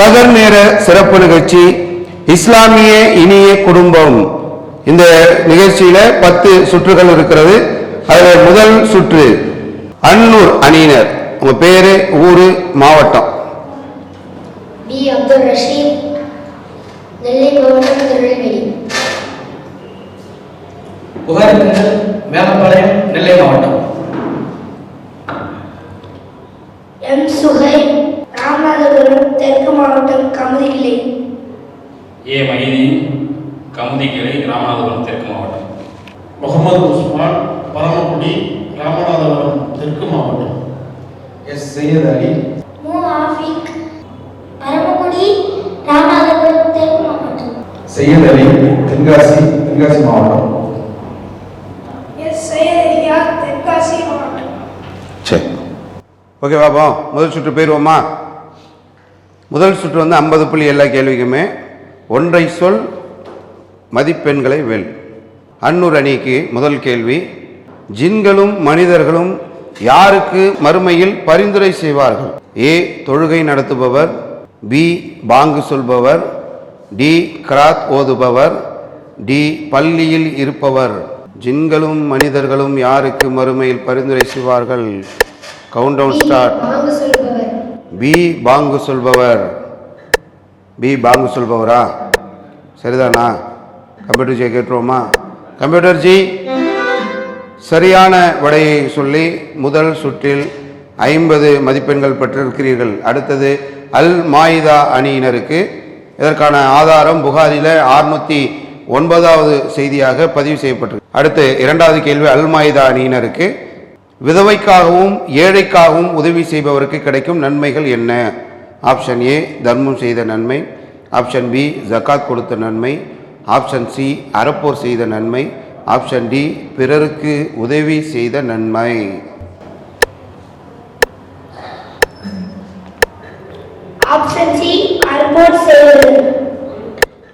சகர் நேர சிறப்பு நிகழ்ச்சி இஸ்லாமிய இனிய குடும்பம். இந்த நிகழ்ச்சியில பத்து சுற்றுகள் இருக்கிறது. அதுல முதல் சுற்று அன்னூர் அணியினர். உங்க பேரு ஊரு மாவட்டம். பி. அப்துல் ரஷீத் நெல்லை மாவட்டம் திருநெல்வேலி. புகாரிகள் மேலப்பாளையம் நெல்லை மாவட்டம். எம். சுஹைல் ராமநாதபுரம் தெற்கு மாவட்டம் கமுதிகிளை ஏ மைதி கமுதிக்கிளை ராமநாதபுரம் தெற்கு மாவட்டம். முகமது உஸ்மான் பரமக்குடி ராமநாதபுரம் தெற்கு மாவட்டம். எஸ் சையத் அலி. மு. ஆஃபிக் பரமக்குடி ராமநாதபுரம் தெற்கு மாவட்டம். சையத் அலி தென்காசி தென்காசி மாவட்டம். எஸ் சையத் தென்காசி மாவட்டம். சரி. ஓகே பாப்போம் முதல் சுற்று போயிடுவோமா? முதல் சுற்று வந்து ஐம்பது புள்ளி எல்லா கேள்விக்குமே ஒன்றை சொல் மதிப்பெண்களை வெல். அன்னூர் அணிக்கு முதல் கேள்வி ஜின்களும் மனிதர்களும் யாருக்கு மறுமையில் பரிந்துரை செய்வார்கள்? ஏ தொழுகை நடத்துபவர். பி பாங்கு சொல்பவர். டி கிராத் ஓதுபவர். டி பள்ளியில் இருப்பவர். ஜின்களும் மனிதர்களும் யாருக்கு மறுமையில் பரிந்துரை செய்வார்கள்? கவுண்ட் டவுன் ஸ்டார்ட் பி பாங்கு சொல்பவர். பி பாங்கு சொல்பவரா? சரிதானா? கம்ப்யூட்டர் ஜியை கேட்டுருவோமா? கம்ப்யூட்டர் ஜி சரியான விடையை சொல்லி முதல் சுற்றில் ஐம்பது மதிப்பெண்கள் பெற்றிருக்கிறீர்கள். அடுத்தது அல் மாயிதா அணியினருக்கு இதற்கான ஆதாரம் புகாரில அறுநூத்தி ஒன்பதாவது செய்தியாக பதிவு செய்யப்பட்டிருக்கு. அடுத்து இரண்டாவது கேள்வி அல் மாயிதா அணியினருக்கு. விதவைக்காகவும் ஏழைக்காகவும் உதவி செய்பவருக்கு கிடைக்கும் நன்மைகள் என்ன? ஆப்ஷன் ஏ தர்மம் செய்த நன்மை. ஆப்ஷன் பி ஜகாத் கொடுத்த நன்மை. ஆப்ஷன் சி அறப்போர் செய்த நன்மை. ஆப்ஷன் டி பிறருக்கு உதவி செய்த நன்மை.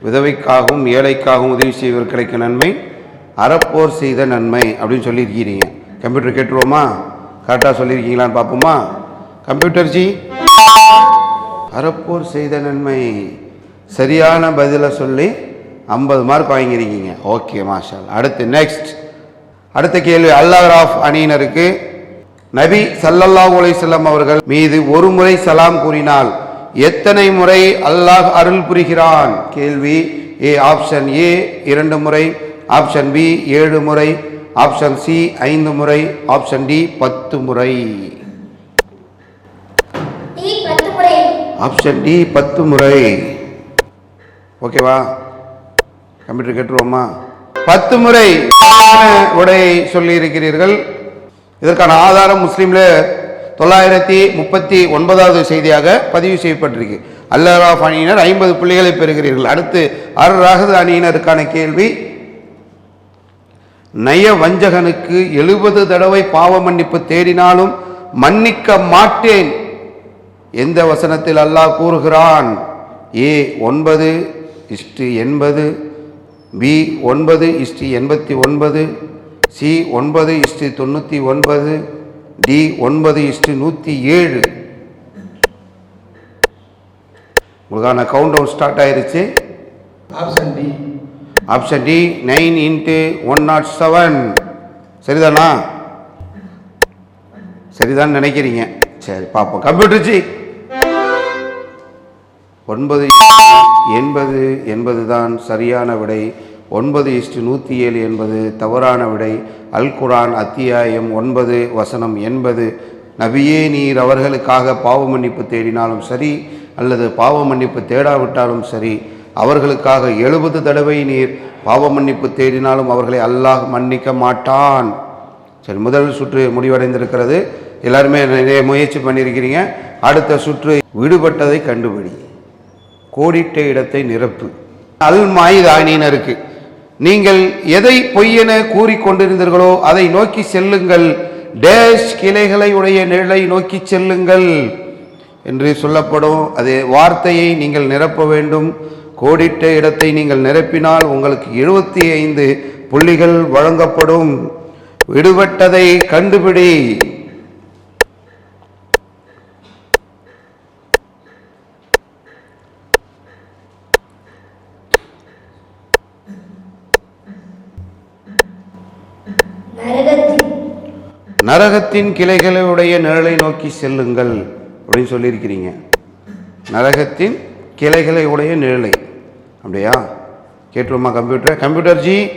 விதவைக்காகவும் ஏழைக்காகவும் உதவி செய்வதற்கு கிடைக்கும் நன்மை. அறப்போர் செய்த நன்மை அப்படின்னு சொல்லியிருக்கிறீங்க கம்ப்யூட்டர் கேட்டுருவோமா? கரெக்டாக சொல்லியிருக்கீங்களான்னு பார்ப்போமா? கம்ப்யூட்டர் ஜி? அறப்போர் செய்த நன்மை. சரியான பதிலை சொல்லி ஐம்பது மார்க் வாங்கியிருக்கீங்க. ஓகே மாஷால். அடுத்து நெக்ஸ்ட் அடுத்த கேள்வி அல்லாஹ் அணியினருக்கு. நபி சல்லல்லா உலைசல்லம் அவர்கள் மீது ஒரு முறை சலாம் கூறினால் எத்தனை முறை அல்லாஹ் அருள் புரிகிறான்? கேள்வி ஏ ஆப்ஷன் ஏ இரண்டு முறை. ஆப்ஷன் பி ஏழு முறை. ஆப்ஷன் சி ஐந்து முறை. ஆப்ஷன் டி பத்து முறை. ஆப்ஷன் டி பத்து முறை. ஓகேவா கம்ப்யூட்டர் கேட்டுருவோமா? பத்து முறை உடையை சொல்லி இருக்கிறீர்கள் இதற்கான ஆதாரம் முஸ்லீம்ல தொள்ளாயிரத்தி முப்பத்தி ஒன்பதாவது செய்தியாக பதிவு செய்யப்பட்டிருக்கு. அல்லராஃப் அணியினர் ஐம்பது புள்ளிகளை பெறுகிறீர்கள். அடுத்து அர் ராகது அணியினருக்கான கேள்வி. நய வஞ்சகனுக்கு எழுபது தடவை பாவ மன்னிப்பு தேடினாலும் மன்னிக்க மாட்டேன் எந்த வசனத்தில் அல்லாஹ் கூறுகிறான்? ஏ ஒன்பது இஷ்டு எண்பது பி ஒன்பது இஷ்டி எண்பத்தி ஒன்பது சி ஒன்பது இஷ்டி தொண்ணூற்றி ஒன்பது டி ஒன்பது இஷ்டி நூற்றி ஏழு. உங்களுக்கான கவுண்ட் டவுன் ஸ்டார்ட் ஆயிருச்சு. Option D option D nine into one naught seven சரிதானா? சரிதான் நினைக்கிறீங்க. சரி பார்ப்போம். கம்ப்யூட்டர் ஜி ஒன்பது எண்பது என்பது தான் சரியான விடை. ஒன்பது இஸ்டு நூற்றி ஏழு என்பது தவறான விடை. அல் குரான் அத்தியாயம் ஒன்பது வசனம் எண்பது. நபியே நீர் அவர்களுக்காக பாவ மன்னிப்பு தேடினாலும் சரி அல்லது பாவ மன்னிப்பு தேடாவிட்டாலும் சரி அவர்களுக்காக எழுபது தடவை நீர் பாவ மன்னிப்பு தேடினாலும் அவர்களை அல்லாஹ் மன்னிக்க மாட்டான். சரி முதல் சுற்று முடிவடைந்திருக்கிறது. எல்லாருமே நிறைய முயற்சி பண்ணியிருக்கிறீங்க. அடுத்த சுற்று விடுபட்டதை கண்டுபிடி. கோடிட்ட இடத்தை நிரப்பு. அல் மாயிதானினருக்கு நீங்கள் எதை பொய்யென கூறிக்கொண்டிருந்தீர்களோ அதை நோக்கி செல்லுங்கள். டேஷ் கிளைகளை உடைய நிழலை நோக்கி செல்லுங்கள். என்று சொல்லப்படும் அதே வார்த்தையை நீங்கள் நிரப்ப வேண்டும். கோடிட்ட இடத்தை நீங்கள் நிரப்பினால் உங்களுக்கு எழுபத்தி ஐந்து புள்ளிகள் வழங்கப்படும். விடுபட்டதை கண்டுபிடி. நரகத்தின் கிளைகளுடைய நிழலை நோக்கி செல்லுங்கள் அப்படின்னு சொல்லியிருக்கிறீங்க. நரகத்தின் கிளைகளை உடைய நிழலை. அப்படியா? கேட்டுருமா கம்ப்யூட்டர்? கம்ப்யூட்டர் ஜி.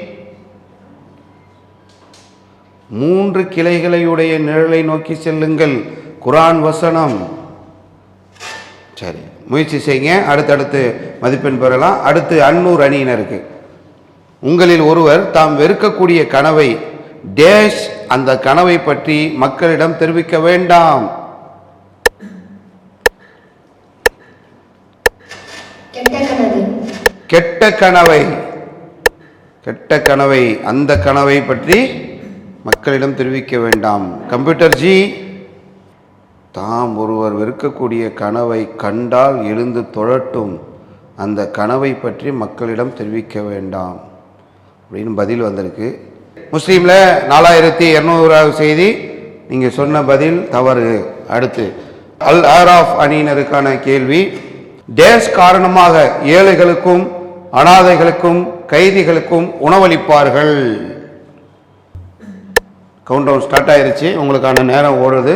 மூன்று கிளைகளையுடைய நிழலை நோக்கி செல்லுங்கள். குரான் வசனம். சரி முயற்சி செய்யுங்க. அடுத்தடுத்து மதிப்பெண் பெறலாம். அடுத்து அன்னூர் அணியினருக்கு. உங்களில் ஒருவர் தாம் வெறுக்கக்கூடிய கனவை டேஷ் அந்த கனவை பற்றி மக்களிடம் தெரிவிக்க வேண்டாம். கெட்ட கனவை. கெட்ட கனவை. அந்த கனவை பற்றி மக்களிடம் தெரிவிக்க வேண்டாம். கம்ப்யூட்டர் ஜி தாம் ஒருவர் வெறுக்கக்கூடிய கனவை கண்டால் எழுந்து தொழட்டும். அந்த கனவை பற்றி மக்களிடம் தெரிவிக்க வேண்டாம். அப்படின்னு பதில் வந்திருக்கு. முஸ்லீமில் நாலாயிரத்தி இரநூறாவது செய்தி நீங்கள் சொன்ன பதில் தவறு. அடுத்து அல் ஆராஃப் அணியினருக்கான கேள்வி டேஸ் காரணமாக ஏழைகளுக்கும் அனாதைகளுக்கும் கைதிகளுக்கும் உணவளிப்பார்கள். கவுண்டவுன் ஸ்டார்ட் ஆயிருச்சு. உங்களுக்கான நேரம் ஓடுது.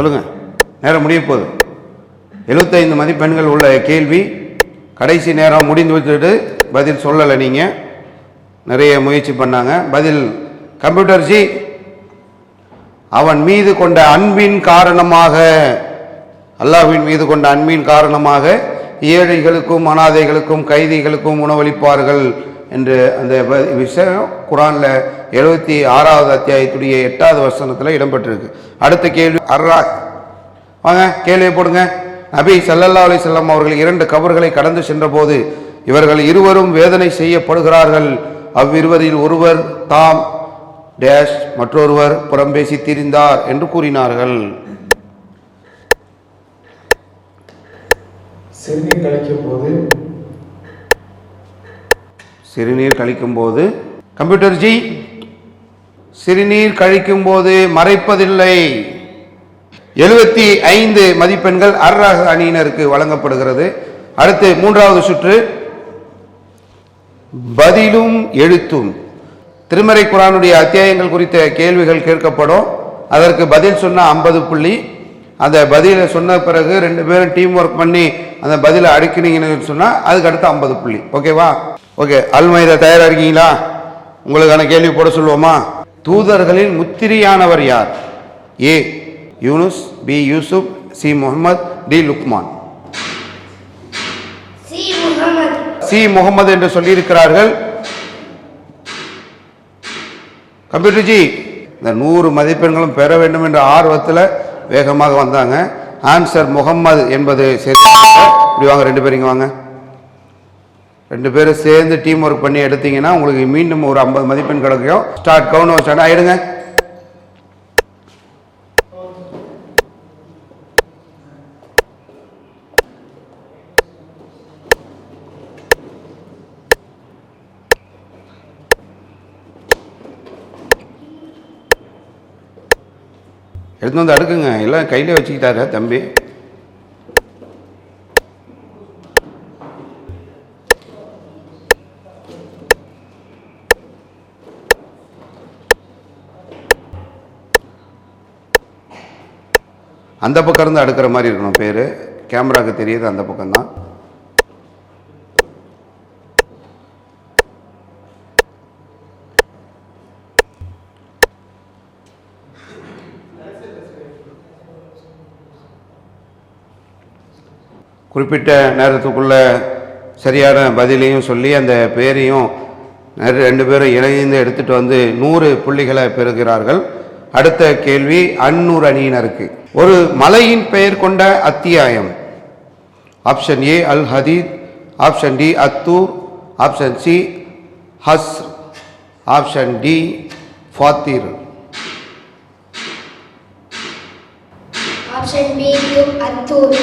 சொல்லுங்கள் நேரம் முடிய போகுது. எழுபத்தைந்து மதிப்பெண்கள் உள்ள கேள்வி. கடைசி நேரம் முடிந்து வச்சுட்டு பதில் சொல்லலை நீங்கள் நிறைய முயற்சி பண்ணாங்க. பதில் கம்ப்யூட்டர் ஜி அவன் மீது கொண்ட அன்பின் காரணமாக அல்லாஹ்வின் மீது கொண்ட அன்பின் காரணமாக ஏழைகளுக்கும் அனாதைகளுக்கும் கைதிகளுக்கும் உணவளிப்பார்கள். என்று அந்த விஷயம் குரானில் எழுபத்தி ஆறாவது அத்தியாயத்துடைய எட்டாவது வசனத்தில் இடம்பெற்றிருக்கு. அடுத்த கேள்வி அர்ரா வாங்க கேள்வியை போடுங்க. நபி சல்லல்லா அலி செல்லம் அவர்கள் இரண்டு கபர்களை கடந்து சென்றபோது இவர்கள் இருவரும் வேதனை செய்யப்படுகிறார்கள். அவ்விருவரில் ஒருவர் தாம் டேஷ் மற்றொருவர் புறம்பேசி திரிந்தார் என்று கூறினார்கள். சிறுநீர் கழிக்கும் போது சிறுநீர் கழிக்கும்போது கம்ப்யூட்டர் ஜி சிறுநீர் கழிக்கும்போது மறைப்பதில்லை. எழுபத்தி ஐந்து மதிப்பெண்கள் அர்ராக அணியினருக்கு வழங்கப்படுகிறது. அடுத்து மூன்றாவது சுற்று பதிலும் எழுத்தும். திருமறை குரானுடைய அத்தியாயங்கள் குறித்த கேள்விகள் கேட்கப்படும். அதற்கு பதில் சொன்ன ஐம்பது புள்ளி. அந்த பதிலை சொன்ன பிறகு ரெண்டு பேரும் டீம் ஒர்க் பண்ணி அந்த பதிலை அடுக்கினீங்கன்னு சொன்னால் அதுக்கு அடுத்து ஐம்பது புள்ளி. ஓகேவா ஓகே அல்மைதா தயாரா இருக்கீங்களா? உங்களுக்கான கேள்வி போட சொல்லுவோமா? தூதர்களில் முத்திரியானவர் யார்? A Yunus B Yusuf C Muhammad D Luqman. C Muhammad என்று சொல்லியிருக்கிறார்கள். கம்ப்யூட்டர் ஜி இந்த நூறு மதிப்பெண்களும் பெற வேண்டும் என்ற ஆர்வத்தில் வேகமாக வந்தாங்க. ஆன்சர் முகம்மது என்பது சரி இப்படி வாங்க ரெண்டு பேரும் வாங்க. ரெண்டு பேரும் சேர்ந்து டீம் ஒர்க் பண்ணி எடுத்தீங்கன்னா உங்களுக்கு மீண்டும் ஒரு ஐம்பது மதிப்பெண் கிடைக்கும். ஸ்டார்ட் கவுண்ட் ஸ்டார்ட் ஆயிடுங்க. எடுத்து வந்து அடுக்குங்க. எல்லாம் கையிலே வச்சுக்கிட்டாரு தம்பி. அந்த பக்கம் இருந்து அடுக்கிற மாதிரி இருக்கணும் பேர். கேமராவுக்கு தெரியுது அந்த பக்கம்தான். குறிப்பிட்ட நேரத்துக்குள்ளே சரியான பதிலையும் சொல்லி அந்த பேரையும் ரெண்டு பேரும் இணைந்து எடுத்துட்டு வந்து நூறு புள்ளிகளை பெறுகிறார்கள். அடுத்த கேள்வி அன்னூர் அணியினருக்கு. ஒரு மலையின் பெயர் கொண்ட அத்தியாயம். Option A Al ஹதீத். Option D Attur. Option C ஹஸ் ஆப்ஷன் டி ஃபாத்திர். Option B Attur.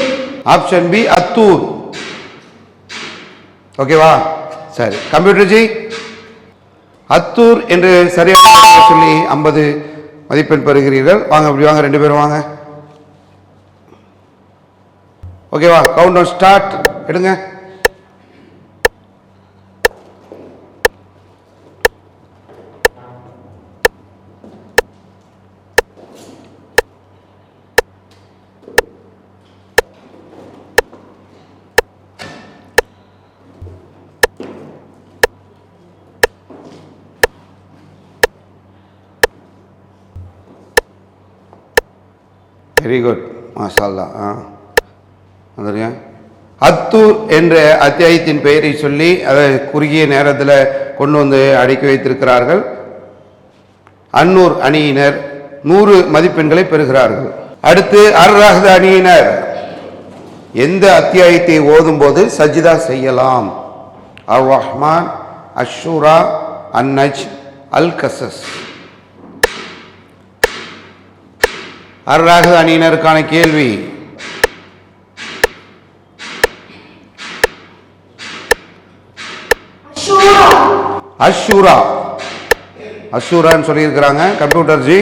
Option B Attur ஓகேவா சரி. கம்ப்யூட்டர் ஜி அத்தூர் என்று சரியாக சொல்லி ஐம்பது மதிப்பெண் பெறுகிறீர்கள். வாங்க இப்படி வாங்க. ரெண்டு பேரும் வாங்க. ஓகேவா கவுண்ட் ஸ்டார்ட் எடுங்க. வெரி குட் மாஷால்லா ஆ. வந்துருங்க. அத்தூர் என்ற அத்தியாயத்தின் பெயரை சொல்லி அதை குறுகிய நேரத்தில் கொண்டு வந்து அடக்கி வைத்திருக்கிறார்கள். அன்னூர் அணியினர் நூறு மதிப்பெண்களை பெறுகிறார்கள். அடுத்து அர்ராஹத அணியினர். எந்த அத்தியாயத்தை ஓதும்போது சஜிதா செய்யலாம்? அர் ரஹ்மான் அஷூரா அன்னஜ் அல் கசஸ் அருளாகு அணியினருக்கான கேள்வி. அஷூரா. அஷூரான்னு சொல்லியிருக்கிறாங்க. கம்ப்யூட்டர் ஜி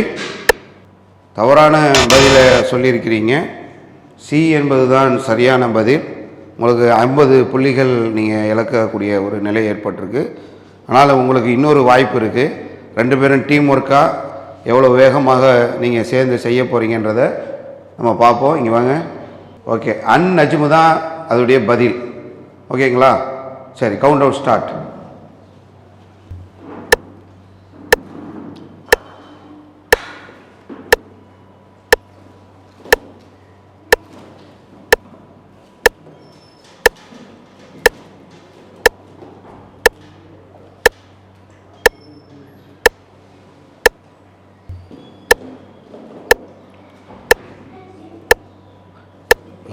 தவறான பதிலை சொல்லியிருக்கிறீங்க. சி என்பது தான் சரியான பதில். உங்களுக்கு ஐம்பது புள்ளிகள் நீங்கள் இழக்கக்கூடிய ஒரு நிலை ஏற்பட்டிருக்கு. ஆனால் உங்களுக்கு இன்னொரு வாய்ப்பு இருக்குது ரெண்டு பேரும் டீம் ஒர்க்காக எவ்வளோ வேகமாக நீங்கள் சேர்ந்து செய்ய போகிறீங்கன்றத நம்ம பார்ப்போம். இங்கே வாங்க. ஓகே அன் நஜ்மு தான் அதோடைய பதில். ஓகேங்களா சரி கவுண்ட் அவுட் ஸ்டார்ட்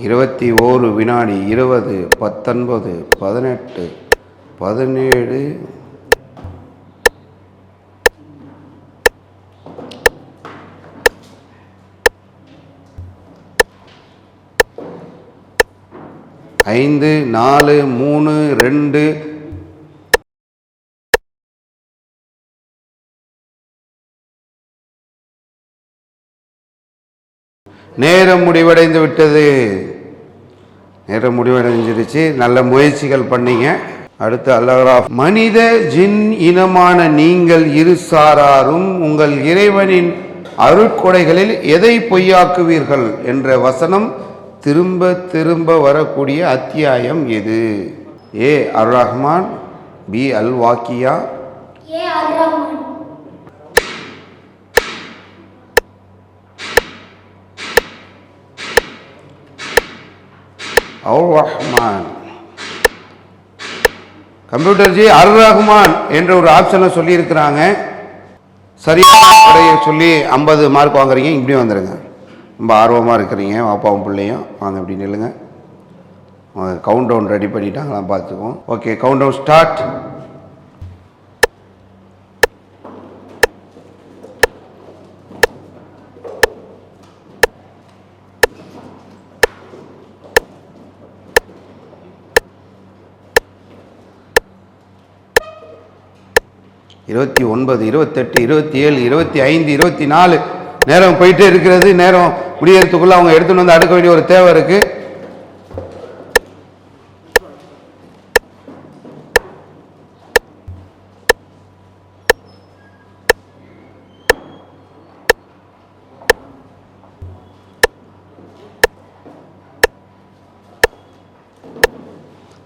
இருபத்தி ஓரு வினாடி இருபது பத்தொன்பது பதினெட்டு பதினேழு. ஐந்து நாலு மூணு ரெண்டு. நேரம் முடிவடைந்து விட்டது நேரம் முடிவடைஞ்சிருச்சு. நல்ல முயற்சிகள் பண்ணீங்க. அடுத்து அல்லவரா மனித ஜின் இனமான நீங்கள் இரு சாராரும் உங்கள் இறைவனின் அருட்கொடைகளில் எதை பொய்யாக்குவீர்கள் என்ற வசனம் திரும்ப திரும்ப வரக்கூடிய அத்தியாயம் எது? ஏ அர் ரஹ்மான் பி அல் வாக்கியா A Rahman computer ji computer ji அர் ரஹ்மான் என்ற ஒரு ஆப்ஷனை சொல்லியிருக்கிறாங்க. சரியான விடையை சொல்லி ஐம்பது மார்க் வாங்குறீங்க இப்படி வந்துடுங்க ரொம்ப ஆர்வமாக இருக்கிறீங்க. அப்பாவும் பிள்ளையும் வாங்க இப்படி நில்லுங்க கவுண்ட் டவுன் ரெடி பண்ணிட்டாங்களாம் பார்த்துக்குவோம். ஓகே கவுண்ட் டவுன் ஸ்டார்ட் இருபத்தி ஒன்பது இருபத்தெட்டு இருபத்தி ஏழு இருபத்தி ஐந்து இருபத்தி நாலு நேரம் போயிட்டே இருக்கிறது. நேரம் முடியறதுக்குள்ள அவங்க எடுத்துன்னு வந்து அடுக்க வேண்டிய ஒரு தேவை இருக்கு.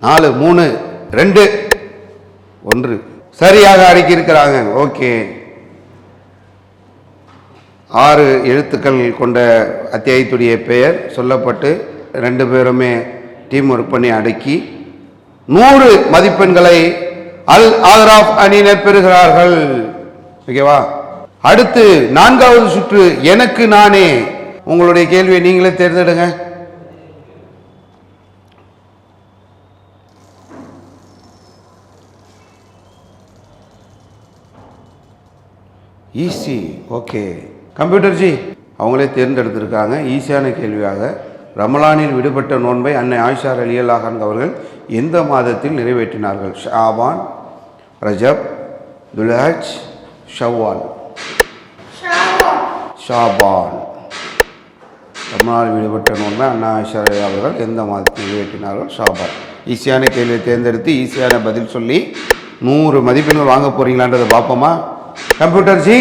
நாலு மூணு ரெண்டு. ஒன்று. சரியாக அடுக்கி இருக்கிறாங்க ஓகே. ஆறு எழுத்துக்கள் கொண்ட அத்தியாயத்துடைய பெயர் சொல்லப்பட்டு ரெண்டு பேருமே டீம் ஒர்க் பண்ணி அடுக்கி நூறு மதிப்பெண்களை அல் ஆதராப் அணியினர் பெறுகிறார்கள். ஓகேவா? அடுத்து நான்காவது சுற்று எனக்கு நானே. உங்களுடைய கேள்வியை நீங்களே தேர்ந்தெடுங்க. Easy okay. கம்ப்யூட்டர் ஜி அவங்களே தேர்ந்தெடுத்திருக்காங்க. ஈஸியான கேள்வியாக. ரமலானில் விடுபட்ட நோன்பை அன்னை ஆயிஷார் அலியல்லாஹான் அவர்கள் எந்த மாதத்தில் நிறைவேற்றினார்கள்? ஷாபான் ரஜப் துல்ஹஜ் ஷவ்வால். ஷாபான். ரமலானில் விடுபட்ட நோன்பை அன்னை ஆயிஷா அலி அவர்கள் எந்த மாதத்தில் நிறைவேற்றினார்கள்? ஷாபான். ஈஸியான கேள்வியை தேர்ந்தெடுத்து ஈஸியான பதில் சொல்லி நூறு மதிப்பெண்கள் வாங்க போகிறீங்களான்றதை பார்ப்போமா? Computer G.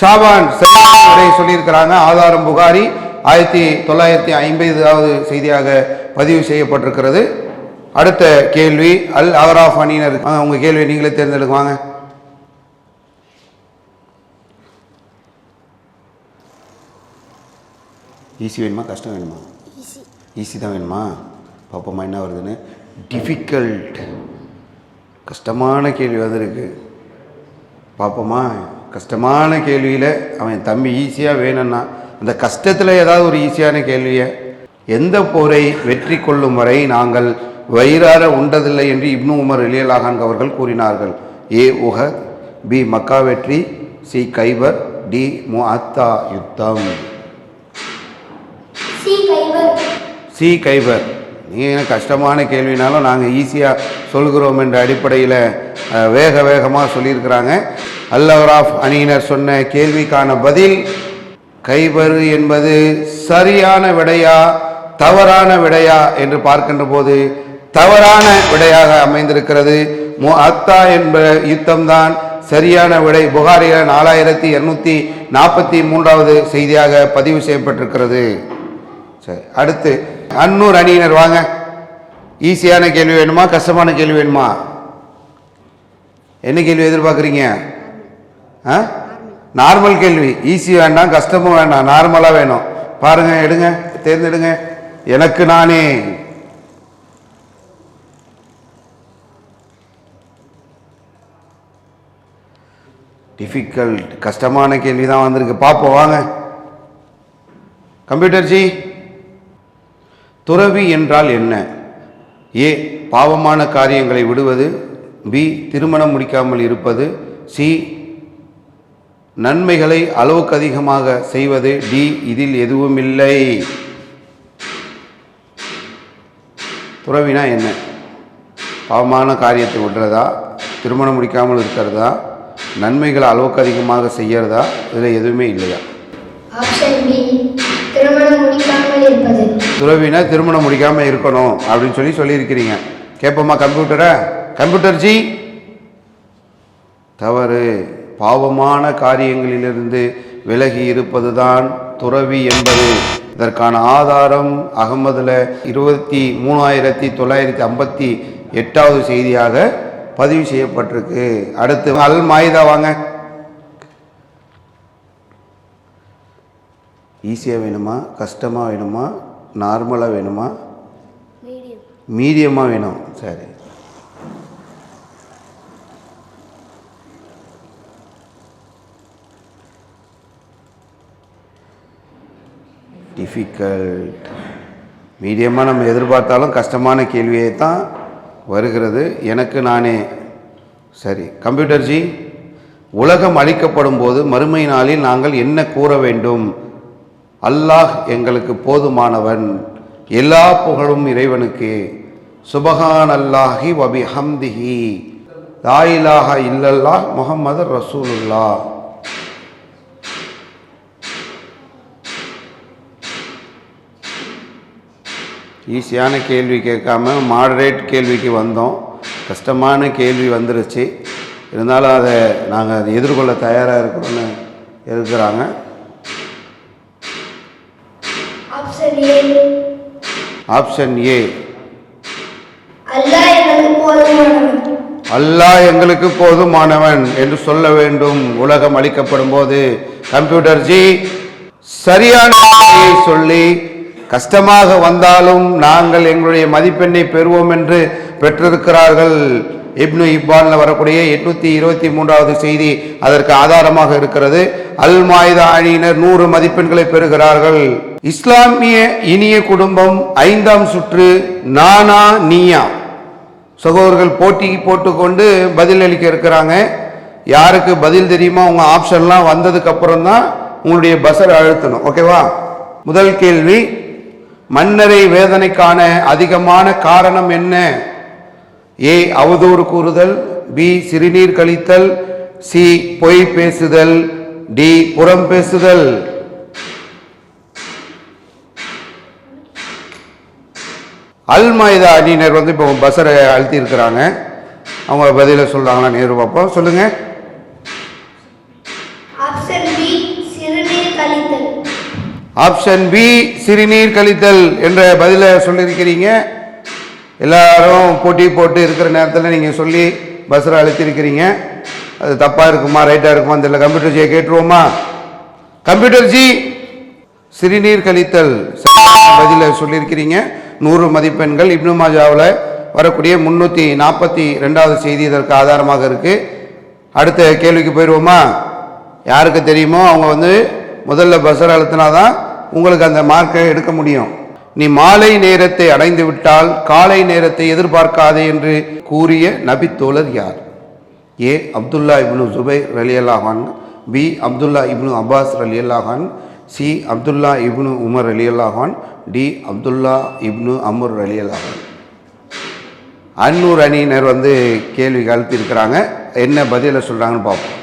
ஷாபான் விடை சொல்லியிருக்கிறாங்க. ஆதாரம் புகாரி ஆயிரத்தி தொள்ளாயிரத்தி ஐம்பதாவது செய்தியாக பதிவு செய்யப்பட்டிருக்கிறது. அடுத்த கேள்வி அல் அகராஃப் அணியினர். வாங்க, உங்க கேள்வியை நீங்களே தேர்ந்தெடுங்க. வாங்க. ஈஸி வேணுமா? கஷ்டம் வேணுமா? ஈஸி தான் வேணுமா? பார்ப்போமா என்ன வருதுன்னு? டிஃபிகல்ட் கஷ்டமான கேள்வி வந்திருக்கு பார்ப்போமா கஷ்டமான கேள்வியில் அவன் தம்பி ஈஸியாக வேணும்னா அந்த கஷ்டத்தில் ஏதாவது ஒரு ஈஸியான கேள்வியை எந்த போரை வெற்றி கொள்ளும் வரை நாங்கள் வயிறார உண்டதில்லை என்று இப்னு உமர் இலியலாகான் அவர்கள் கூறினார்கள். ஏ உஹத் பி மக்கா வெற்றி சி கைபர் டி முஅத்தா யுத்தம். சி கைபர். நீங்கள் கஷ்டமான கேள்வினாலும் நாங்கள் ஈஸியாக சொல்கிறோம் என்ற அடிப்படையில் வேக வேகமாக சொல்லியிருக்கிறாங்க. அல்லவராஃப் அணியினர் சொன்ன கேள்விக்கான பதில் கைபரு என்பது சரியான விடையா தவறான விடையா? என்று பார்க்கின்ற போது தவறான விடையாக அமைந்திருக்கிறது. மு அத்தா என்ப யுத்தம்தான் சரியான விடை. புகாரில நாலாயிரத்தி இரநூத்தி நாற்பத்தி மூன்றாவது செய்தியாக பதிவு செய்யப்பட்டிருக்கிறது. சரி அடுத்து அன்னூர் அணியினர் வாங்க. ஈஸியான கேள்வி வேணுமா? கஷ்டமான கேள்வி வேணுமா? என்ன கேள்வி எதிர்பார்க்குறீங்க? ஆ? நார்மல் கேள்வி. ஈஸி வேண்டாம் கஷ்டமும் வேண்டாம் நார்மலாக வேணும். பாருங்கள் எடுங்க தேர்ந்தெடுங்க. எனக்கு நானே. டிஃபிகல்ட் கஷ்டமான கேள்வி தான் வந்திருக்கு. பார்ப்போம் வாங்க. கம்ப்யூட்டர் ஜி துறவி என்றால் என்ன? ஏ பாவமான காரியங்களை விடுவது. பி திருமணம் முடிக்காமல் இருப்பது சி நன்மைகளை அளவுக்கு அதிகமாக செய்வது டி இதில் எதுவும் இல்லை துறவினா என்ன? பாவமான காரியத்தை விடுறதா? திருமணம் முடிக்காமல் இருக்கிறதா? நன்மைகளை அளவுக்கு அதிகமாக செய்யறதா? இதில் எதுவுமே இல்லையா? துறவினா திருமணம் முடிக்காமல் இருக்கணும் அப்படின்னு சொல்லி சொல்லியிருக்கிறீங்க. கேட்போமா கம்ப்யூட்டரை? கம்ப்யூட்டர் ஜி. தவறு. பாவமான காரியங்களிலிருந்து விலகி இருப்பதுதான் துறவி என்பது. இதற்கான ஆதாரம் அகமதுல இருபத்தி மூணாயிரத்தி தொள்ளாயிரத்தி ஐம்பத்தி எட்டாவது செய்தியாக பதிவு செய்யப்பட்டிருக்கு. அடுத்து அல் மாயுதா வாங்க. ஈஸியாக வேணுமா? கஷ்டமாக வேணுமா? நார்மலாக வேணுமா? மீடியம். மீடியமாக வேணும். சரி. டிஃபிகல்ட் மீடியமாக நம்ம எதிர்பார்த்தாலும் கஷ்டமான கேள்வியே தான் வருகிறது. எனக்கு நானே சரி கம்ப்யூட்டர் ஜி உலகம் அழிக்கப்படும் போது மறுமை நாளில் நாங்கள் என்ன கூற வேண்டும்? அல்லாஹ் எங்களுக்கு போதுமானவன். எல்லா புகழும் இறைவனுக்கு. சுபஹான் அல்லாஹி வபி ஹம்திஹி லாயிலாக இல்லல்லாஹ் முகமது ரசூலுல்லா ஈஸியான கேள்வி கேட்காம மாடரேட் கேள்விக்கு வந்தோம். கஷ்டமான கேள்வி வந்துருச்சு. இருந்தாலும் அதை நாங்கள் அதை எதிர்கொள்ள தயாராக இருக்கிறோன்னு இருக்கிறாங்க. ஆப்ஷன் ஏ அல்லாஹ் எங்களுக்கு போதுமானவன். என்று சொல்ல வேண்டும். உலகம் அளிக்கப்படும் போது கம்ப்யூட்டர் ஜி சரியான சொல்லி கஷ்டமாக வந்தாலும் நாங்கள் எங்களுடைய மதிப்பெண்ணை பெறுவோம் என்று பெற்றிருக்கிறார்கள். இப்னு இப்பான்ல வரக்கூடிய எட்நூத்தி இருபத்தி மூன்றாவது செய்தி அதற்கு ஆதாரமாக இருக்கிறது. அல் மாயுதா அணியினர் நூறு மதிப்பெண்களை பெறுகிறார்கள். இஸ்லாமிய இனிய குடும்பம் ஐந்தாம் சுற்று நானா நீயா. சகோதரர்கள் போட்டி போட்டுக்கொண்டு பதில் அளிக்க இருக்கிறாங்க. யாருக்கு பதில் தெரியுமா? உங்க ஆப்ஷன்லாம் வந்ததுக்கு அப்புறம் தான் உங்களுடைய பஸ்ஸர் அழுத்தணும். ஓகேவா முதல் கேள்வி மன்னரை வேதனைக்கான அதிகமான காரணம் என்ன? ஏ. அவதூறு கூறுதல் பி. சிறுநீர் கழித்தல் சி. பொய் பேசுதல் டி. புறம் பேசுதல். அல்மாயுதா அணியினர் வந்து இப்போ பஸ்ஸரை அழுத்தி இருக்கிறாங்க அவங்க பதில சொல்றாங்களா நேரு பார்ப்போம் சொல்லுங்க ஆப்ஷன் பி சிறுநீர் கழித்தல் ஆப்ஷன் பி சிறுநீர் கழித்தல் என்ற பதிலை சொல்லியிருக்கிறீங்க. எல்லாரும் போட்டி போட்டு இருக்கிற நேரத்தில் நீங்கள் சொல்லி பஸ்ஸரை அழுத்திருக்கிறீங்க. அது தப்பாக இருக்குமா ரைட்டாக இருக்குமா தெரியல. கம்ப்யூட்டர் ஜியை கேட்டுருவோமா? கம்ப்யூட்டர் ஜி சிறுநீர் கழித்தல் பதிலை சொல்லியிருக்கிறீங்க. நூறு மதிப்பெண்கள். இப்னு மாஜாவில் வரக்கூடிய முந்நூற்றி நாற்பத்தி ரெண்டாவது செய்தி இதற்கு ஆதாரமாக இருக்குது அடுத்த கேள்விக்கு போயிடுவோமா யாருக்கு தெரியுமோ? அவங்க வந்து முதல்ல பஸ்ஸர் அழுத்தினா தான் உங்களுக்கு அந்த மார்க்கை எடுக்க முடியும். நீ மாலை நேரத்தை அடைந்து விட்டால் காலை நேரத்தை எதிர்பார்க்காதே என்று கூறிய நபித்தோழர் யார்? ஏ அப்துல்லா இப்னு ஜுபைர் ரலியல்லாஹான் பி அப்துல்லா இப்னு அப்பாஸ் ரலியல்லாஹான் சி அப்துல்லா இப்னு உமர் ரலியல்லாஹான் டி அப்துல்லா இப்னு அமுர் ரலியல்லாஹான் அன்னூர் அணியினர் வந்து கேள்வி கழுப்பியிருக்கிறாங்க என்ன பதிலை சொல்கிறாங்கன்னு பார்ப்போம்.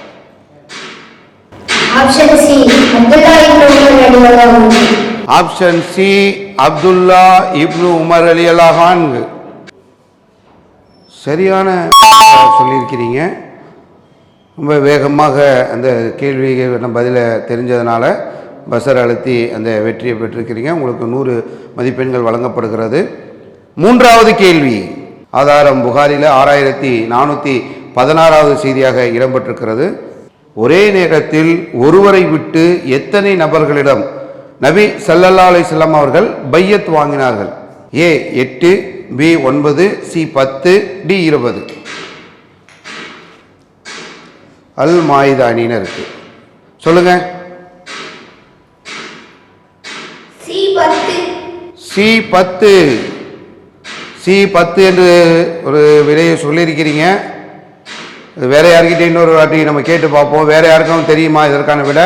ஆப்ஷன் சி அப்துல்லா இப்னு உமர் ரலியல்லாஹு ஆப்ஷன் சி அப்துல்லா இப்னு உமர் அலி அல்லாஹான் சரியான சொல்லியிருக்கிறீங்க. ரொம்ப வேகமாக அந்த கேள்விக்கு நம்ம பதிலை தெரிஞ்சதுனால பஸ்ஸர் அழுத்தி அந்த வெற்றியை பெற்றிருக்கிறீங்க. உங்களுக்கு நூறு மதிப்பெண்கள் வழங்கப்படுகிறது. மூன்றாவது கேள்வி ஆதாரம் புகாரில் ஆறாயிரத்தி நானூற்றி பதினாறாவது செய்தியாக இடம்பெற்றிருக்கிறது. ஒரே நேரத்தில் ஒருவரை விட்டு எத்தனை நபர்களிடம் நபி ஸல்லல்லாஹு அலைஹி வஸல்லம் அவர்கள் பையத் வாங்கினார்கள்? ஏ எட்டு பி ஒன்பது சி பத்து டி இருபது. அல் மாயுதா அணியினருக்கு சொல்லுங்க. சி பத்து. சி பத்து. சி பத்து என்று ஒரு விலையை சொல்லியிருக்கிறீங்க. இது வேற யார்கிட்ட இன்னொரு வாட்டி நம்ம கேட்டு பார்ப்போம். வேற யாருக்கும் தெரியுமா இதற்கான விட?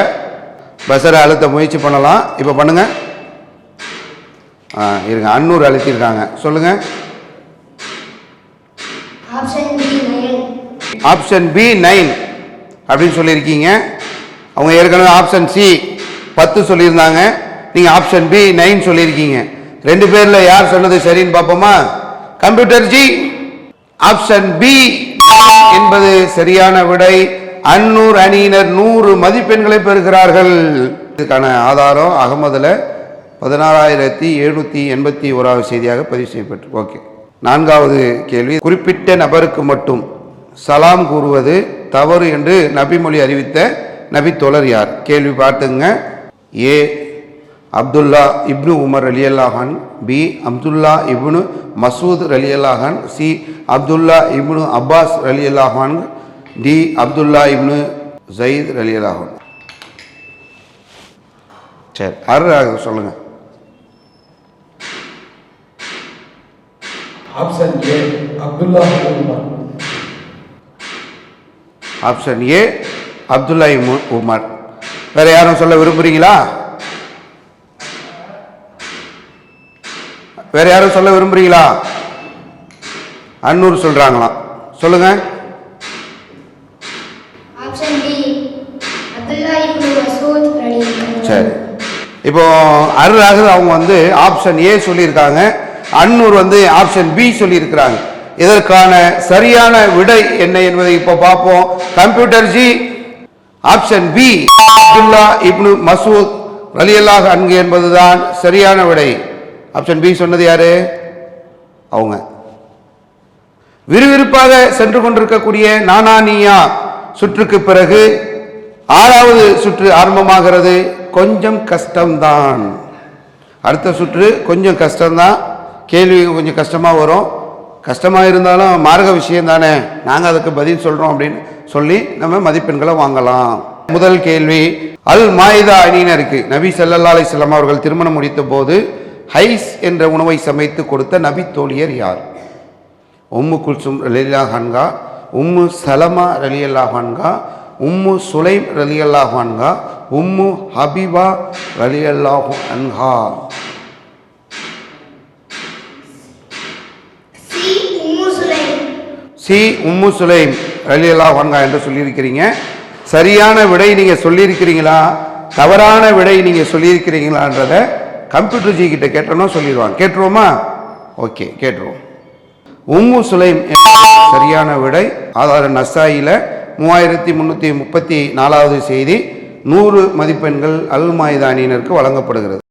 பஸ்ஸரை அழுத்த முயற்சி பண்ணலாம். இப்போ பண்ணுங்க. ஆ இருங்க. அன்னூர் அழுத்தியிருக்காங்க சொல்லுங்க. Option B nine option B nine அப்படின்னு சொல்லியிருக்கீங்க. அவங்க ஏற்கனவே ஆப்ஷன் சி பத்து சொல்லியிருந்தாங்க. நீங்கள் ஆப்ஷன் பி நைன் சொல்லியிருக்கீங்க. ரெண்டு பேரில் யார் சொன்னது சரின்னு பார்ப்போமா? கம்ப்யூட்டர் ஜி ஆப்ஷன் பி என்பது சரியான விடை. அன்னூர் அணியினர் நூறு மதிப்பெண்களை பெறுகிறார்கள். இதுக்கான ஆதாரம் அகமதுல பதினாறாயிரத்தி எழுநூற்றி எண்பத்தி ஓராவது செய்தியாக பதிவு செய்யப்பட்டு ஓகே. நான்காவது கேள்வி குறிப்பிட்ட நபருக்கு மட்டும் சலாம் கூறுவது தவறு என்று நபிமொழி அறிவித்த நபி தோழர் யார்? கேள்வி பார்த்துங்க ஏ. அப்துல்லா இப்னு உமர் அலியல்லாஹான் பி அப்துல்லா இப்னு மசூத் ரலியல்லாஹான் சி அப்துல்லா இப்னு அப்பாஸ் ரலியல்லாஹான் டி அப்துல்லா இப்னு ஜயீத் ரலியல்லாஹான் சரி அரு சொல்லுங்கள் option A Abdullah Umar. Option A Abdullah Umar. வேற யாரும் சொல்ல விரும்புறீங்களா? வேற யாரும் சொல்ல விரும்புறீங்களா? அன்னூர் சொல்றாங்களாம். சொல்லுங்க. சரி. இப்போ அருளாகுது அவங்க வந்து ஆப்ஷன் ஏ சொல்லியிருக்காங்க. அன்னூர் வந்து ஆப்ஷன் பி சொல்லியிருக்கிறாங்க. இதற்கான சரியான விடை என்ன என்பதை இப்போ பார்ப்போம். Computer ji option B Abdullah ibn Masood ரலியல்லாஹு அன்கு என்பதுதான் சரியான விடை. ஆப்ஷன் பி சொன்னது யாரு? அவங்க. விறுவிறுப்பாக சென்று கொண்டிருக்கக்கூடிய நானானியா சுற்றுக்கு பிறகு ஆறாவது சுற்று ஆரம்பமாகிறது. கொஞ்சம் கஷ்டம்தான். அடுத்த சுற்று கொஞ்சம் கஷ்டம்தான். கேள்வி கொஞ்சம் கஷ்டமாக வரும். கஷ்டமாக இருந்தாலும் மார்க விஷயம் தானே. நாங்கள் அதுக்கு பதில் சொல்கிறோம் அப்படின்னு சொல்லி நம்ம மதிப்பெண்களை வாங்கலாம். முதல் கேள்வி அல் மாயுதா அணியினருக்கு நபி ஸல்லல்லாஹு அலைஹி அவர்கள் திருமணம் முடித்த போது ஹைஸ் என்ற உணவை சமைத்து கொடுத்த நபி தோழியர் யார்? உம்மு குல்சும் ரலியல்லா ஹான்கா உம்மு சலமா ரலியல்லா ஹான்கா உம்மு சுலைம் ரலியல்லா ஹான்கா உம்மு ஹபிபா ரலியல்லா அன்ஹா. சி உம்மு சுலைம். ரலியல்லா ஹான்கா என்று சொல்லியிருக்கிறீங்க. சரியான விடை நீங்கள் சொல்லியிருக்கிறீங்களா? தவறான விடை நீங்கள் சொல்லியிருக்கிறீங்களான்றதை கம்ப்யூட்டர் ஜி கிட்ட கேட்டோம்னா சொல்லிடுவாங்க. கேட்டுருவோமா? ஓகே கேட்டுருவோம். உம்மு சுலைம் என்பது சரியான விடை. ஆதார நசாயில மூவாயிரத்தி முந்நூற்றி முப்பத்தி நாலாவது செய்தி நூறு மதிப்பெண்கள் அல் மாயுதானியினருக்கு வழங்கப்படுகிறது.